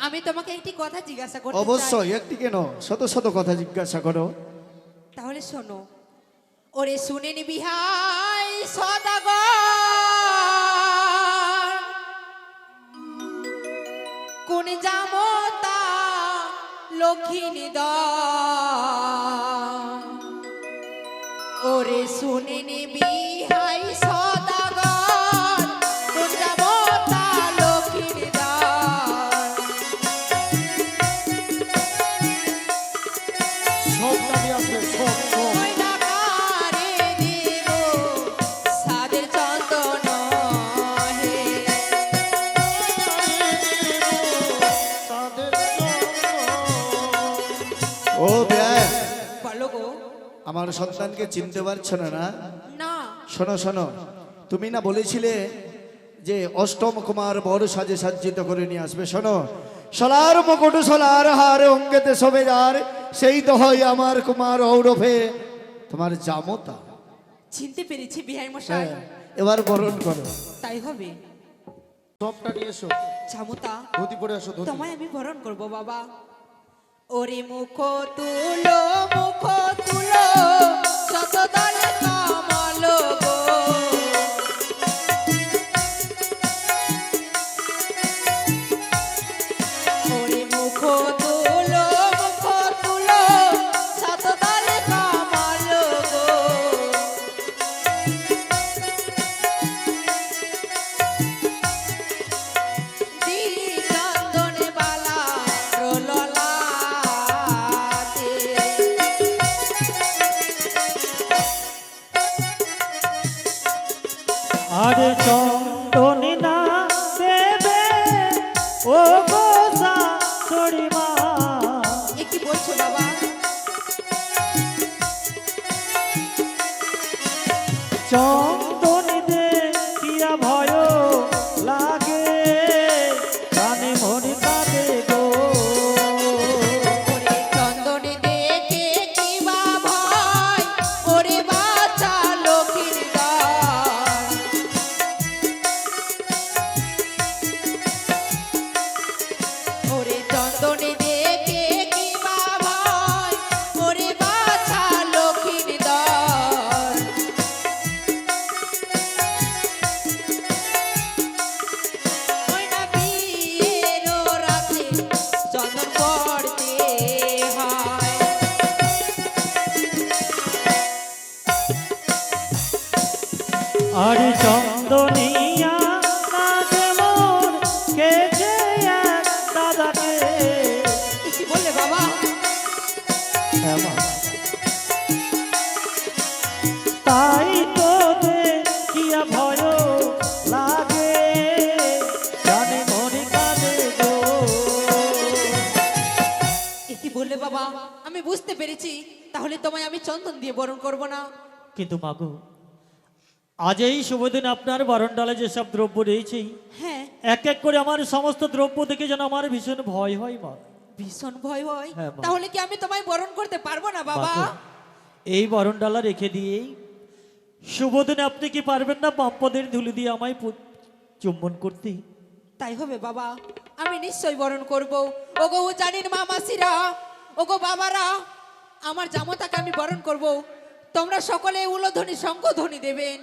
আমি তোমাকে একটি কথা জিজ্ঞাসা করতে চাই। অবশ্যই একটি কেন? শত শত কথা জিজ্ঞাসা করো। তাহলে শোনো। ওরে শুনে নিবি হাই সদাগর। কোন জামতা লক্ষ্মী ওরে ও ব্যয় বলো গো। আমার সন্তানকে চিনতে পারছ না না? না। শোনো শোনো। তুমি না বলেছিলে যে অষ্টম কুমার বড় সাজে সাজ্জিত করে নিয়ে আসবে। শোনো সোলার মুকুট সোলার হার অঙ্গেতে সবে যার সেই তো হয় আমার কুমার ঔরফে তোমার জামতা চিনতে পেরেছি বিহাই মশাই। হ্যাঁ এবার বরণ করো। তাই হবে। সবটা নিয়ে এসো। ছামুতা ধুতি পরে আসো ধুতি। তোমায় আমি বরণ করব বাবা। ওরে মুখ তুলো মুখ তুলো। আরে চন্দনী না দেবে ও গোসা চড়িমা কি বলছো বাবা? চন্দনী আরে চন্দনিয়া হ্যাঁ তাই তো দেখিয়া ভয় লাগে। জানে মনে কাঁদে গো কি বললে বাবা? আমি বুঝতে পেরেছি। তাহলে তোমায় আমি চন্দন দিয়ে বরণ করব না। কিন্তু মাগো আজ এই শুভ দিনে আপনার বারণডালে যেসব দ্রব্য রয়েছে হ্যাঁ। এক এক করে আমার সমস্ত দ্রব্য দেখে যেন আমার ভীষণ ভয় হয় মা। ভীষণ ভয় হয়? হ্যাঁ, মা। তাহলে কি আমি তোমায় বরণ করতে পারব না বাবা? এই বরণডালা রেখে দিয়েই শুভ দিনে আপনি কি পারবেন না পাম্পদের ধুলি দিয়ে আমায় পু- চুম্বন করতে? তাই হবে বাবা। আমি নিশ্চয়ই বরণ করব। ওগো জানিন মা মাসিরা ওগো বাবারা আমার জামতাকে আমি বরণ করব। তোমরা সকলে উলোধ্বনি শঙ্খধ্বনি দেবেন।